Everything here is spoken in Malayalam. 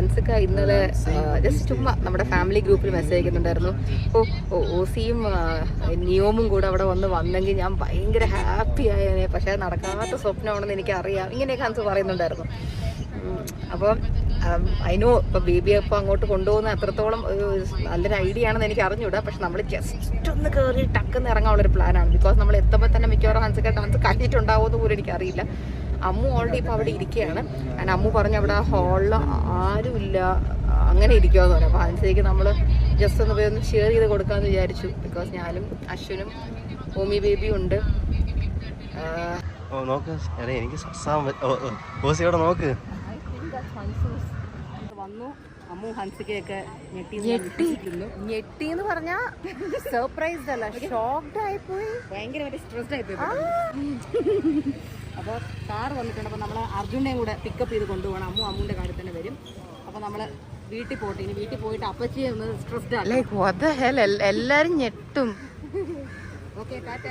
ഹൻസിക്ക ഇന്നലെ ജസ്റ്റ് ചുമ്മാ നമ്മുടെ ഫാമിലി ഗ്രൂപ്പിൽ മെസ്സേജ് അയക്കുന്നുണ്ടായിരുന്നു. ഓ ഓ- ഓസിയും നിയോമും കൂടെ അവിടെ വന്ന് വന്നെങ്കിൽ ഞാൻ ഭയങ്കര ഹാപ്പി ആയേനെ. പക്ഷേ നടക്കാത്ത സ്വപ്നമാണെന്ന് എനിക്ക് അറിയാം ഇങ്ങനെയൊക്കെ ഹൻസ് പറയുന്നുണ്ടായിരുന്നു. അപ്പോൾ അപ്പം അതിനോ ഇപ്പം ബേബിയെ ഇപ്പോൾ അങ്ങോട്ട് കൊണ്ടുപോകുന്ന അത്രത്തോളം ഒരു നല്ലൊരു ഐഡിയ ആണെന്ന് എനിക്ക് അറിഞ്ഞൂടാ. പക്ഷെ നമ്മൾ ജസ്റ്റ് ഒന്ന് കയറി ടക്കെന്ന് ഇറങ്ങാനുള്ളൊരു പ്ലാനാണ് ബിക്കോസ് നമ്മൾ എത്തുമ്പോൾ തന്നെ മിക്കവാറും ഹൻസൊക്കെ ഡാൻസ് കഴിഞ്ഞിട്ടുണ്ടാവുമെന്ന് പോലും എനിക്കറിയില്ല. അമ്മു ഓൾറെഡി ഇപ്പോൾ അവിടെ ഇരിക്കുകയാണ്. ആൻഡ് അമ്മു പറഞ്ഞ അവിടെ ആ ഹാളിൽ ആരുമില്ല. അങ്ങനെ ഇരിക്കുമെന്ന് പറഞ്ഞു. അപ്പോൾ അതിനനുസരിച്ച് നമ്മൾ ജസ്റ്റ് ഒന്ന് പോയി ഒന്ന് ഷെയർ ചെയ്ത് കൊടുക്കാമെന്ന് വിചാരിച്ചു. ബിക്കോസ് ഞാനും അശ്വനും ഓമി ബേബിയും ഉണ്ട്. ഓ നോക്ക്. എടേ എനിക്ക് ഓസിയോടെ നോക്ക്. വന്നു. അമ്മു ഹൻസികയൊക്കെ ഞെട്ടി ഞെട്ടി. എന്ന് പറഞ്ഞാ സർപ്രൈസ്ഡ് അല്ല. ഷോക്ഡ് ആയിപ്പോയി. ഭയങ്കര സ്ട്രെസ്ഡ് ആയിപ്പോയി. അപ്പോൾ കാർ വന്നിട്ടുണ്ട്. അപ്പോൾ നമ്മൾ അർജുനെയും കൂടെ പിക്കപ്പ് ചെയ്ത് കൊണ്ടുപോകണം. അമ്മു അമ്മുവിന്റെ കാര്യം തന്നെ വരും. അപ്പോൾ നമ്മൾ വീട്ടിൽ പോട്ടെ. ഇനി വീട്ടിൽ പോയിട്ട് അപ്പച്ചിയെ ഒന്ന് സ്ട്രെസ്ഡ് ആക്കാം. എല്ലാവരും എല്ലാരും ഞെട്ടും. Okay ta-ta.